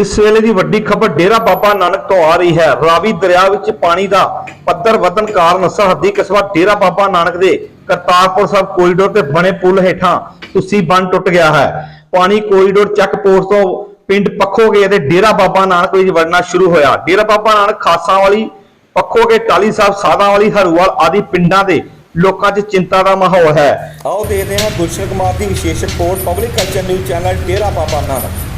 ਇਸ ਵੇਲੇ ਦੀ ਵੱਡੀ ਖਬਰ ਡੇਰਾ ਬਾਬਾ ਨਾਨਕ ਤੋਂ ਆ ਰਹੀ ਹੈ। ਰਾਵੀ ਦਰਿਆ ਵਿੱਚ ਪਾਣੀ ਦਾ ਪੱਧਰ ਵਧਣ ਕਾਰਨ ਸਰਹੱਦੀ ਕਸਬਾ ਡੇਰਾ ਬਾਬਾ ਨਾਨਕ ਦੇ ਕਰਤਾਰਪੁਰ ਸਾਹਿਬ ਕੋਰੀਡੋਰ ਤੇ ਬਣੇ ਪੁਲ ਹੇਠਾਂ ਤੁਸੀਂ ਬੰਨ ਟੁੱਟ ਗਿਆ ਹੈ। ਪਾਣੀ ਕੋਰੀਡੋਰ ਚੱਕ ਪੋਸਟ ਤੋਂ ਪਿੰਡ ਪੱਖੋਗੇ ਅਤੇ ਡੇਰਾ ਬਾਬਾ ਨਾਨਕ ਵਿੱਚ ਵੜਨਾ ਸ਼ੁਰੂ ਹੋਇਆ। ਡੇਰਾ ਬਾਬਾ ਨਾਨਕ ਖਾਸਾਂ ਵਾਲੀ ਪੱਖੋਗੇ ਟਾਲੀ ਸਾਹਿਬ ਸਾਦਾ ਵਾਲੀ ਹਰੂਵਾਲ ਆਦਿ ਪਿੰਡਾਂ ਦੇ ਲੋਕਾਂ 'ਚ ਚਿੰਤਾ ਦਾ ਮਾਹੌਲ ਹੈ। ਆਓ ਦੇਖਦੇ ਹਾਂ ਗੁਲਸ਼ਨ ਕੁਮਾਰ ਦੀ ਵਿਸ਼ੇਸ਼ report public culture news channel Dera Baba Nanak.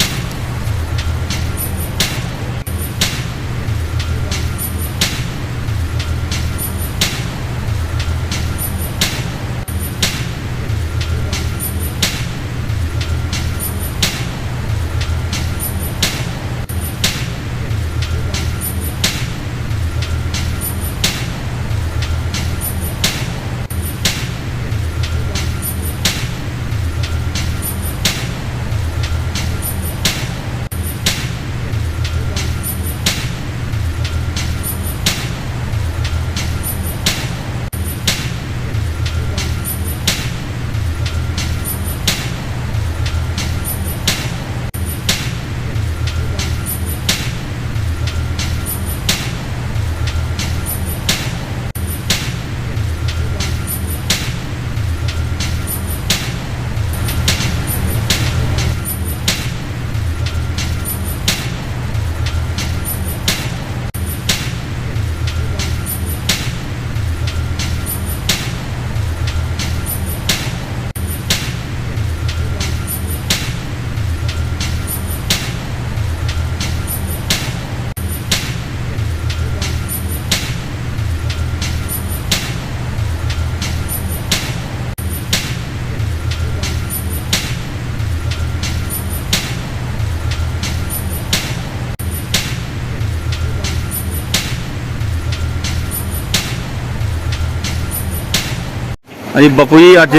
ਹਾਂਜੀ ਬਾਪੂ ਜੀ ਅੱਜ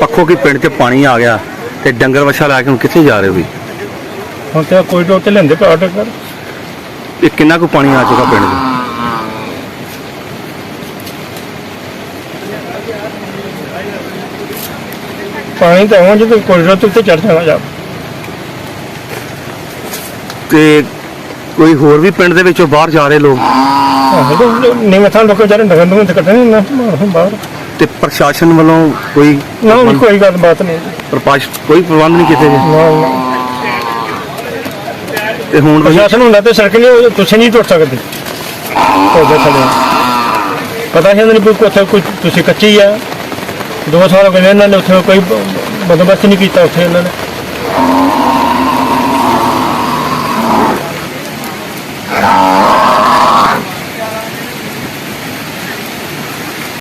ਪੱਖੋ ਕੀ ਪਿੰਡ 'ਚ ਪਾਣੀ ਆ ਗਿਆ ਤੇ ਡੰਗਰ ਵਛਾ ਲੈ ਕੇ ਹੁਣ ਕਿੱਥੇ ਜਾ ਰਹੇ ਹੋ ਵੀ ਹੁਣ ਤੇ ਕੋਰੀਡੋਰ ਤੇ ਲੈਂਦੇ ਪਿਆ ਕਰ ਇਹ ਕਿੰਨਾ ਕੁ ਪਾਣੀ ਆ ਚੁੱਕਾ ਪਿੰਡ 'ਚ? ਪਾਣੀ ਤਾਂ ਆਉਂ ਜਦੋਂ ਕੋਰੀਡੋਰ ਤੇ ਉੱਤੇ ਚੜ ਜਾਣਾ ਜਾ। ਤੇ ਕੋਈ ਹੋਰ ਵੀ ਪਿੰਡ ਦੇ ਵਿੱਚੋਂ ਬਾਹਰ ਜਾ ਰਹੇ ਲੋਕ? ਨਿਵੇਂ ਥਾਂ ਲੋਕਾਂ ਜਾਰੇ ਨਗਰ ਨੂੰ ਤੇ ਕੱਢਣੇ ਨਾ ਬਾਹਰ। ਤੇ ਪ੍ਰਸ਼ਾਸਨ ਵੱਲੋਂ ਕੋਈ ਨਾ ਹੁਣ ਕੋਈ ਗੱਲ ਬਾਤ ਨਹੀਂ। ਪ੍ਰਪਾਸ਼ ਕੋਈ ਪ੍ਰਬੰਧ ਨਹੀਂ ਕੀਤੇ ਗਏ? ਨਾ ਨਾ। ਤੇ ਹੁਣ ਤੁਸੀਂ ਪ੍ਰਸ਼ਾਸਨ ਹੁੰਦਾ ਤੇ ਸੜਕ ਨਹੀਂ ਉਹ ਤੁਸੀਂ ਨਹੀਂ ਟੁੱਟ ਸਕਦੇ। ਉਹਦੇ ਥੱਲੇ। ਪਤਾ ਨਹੀਂ ਇਹਨਾਂ ਕੋਈ ਉੱਥੇ ਕੋਈ ਤੁਸੀਂ ਕੱਚੀ ਆ। ਦੋ ਸਾਲ ਹੋ ਗਏ ਨੇ ਇਹਨਾਂ ਨੇ ਉੱਥੇ ਕੋਈ ਬ- ਬੰਦੋਬਸਤ ਨਹੀਂ ਕੀਤਾ ਉੱਥੇ ਇਹਨਾਂ ਨੇ।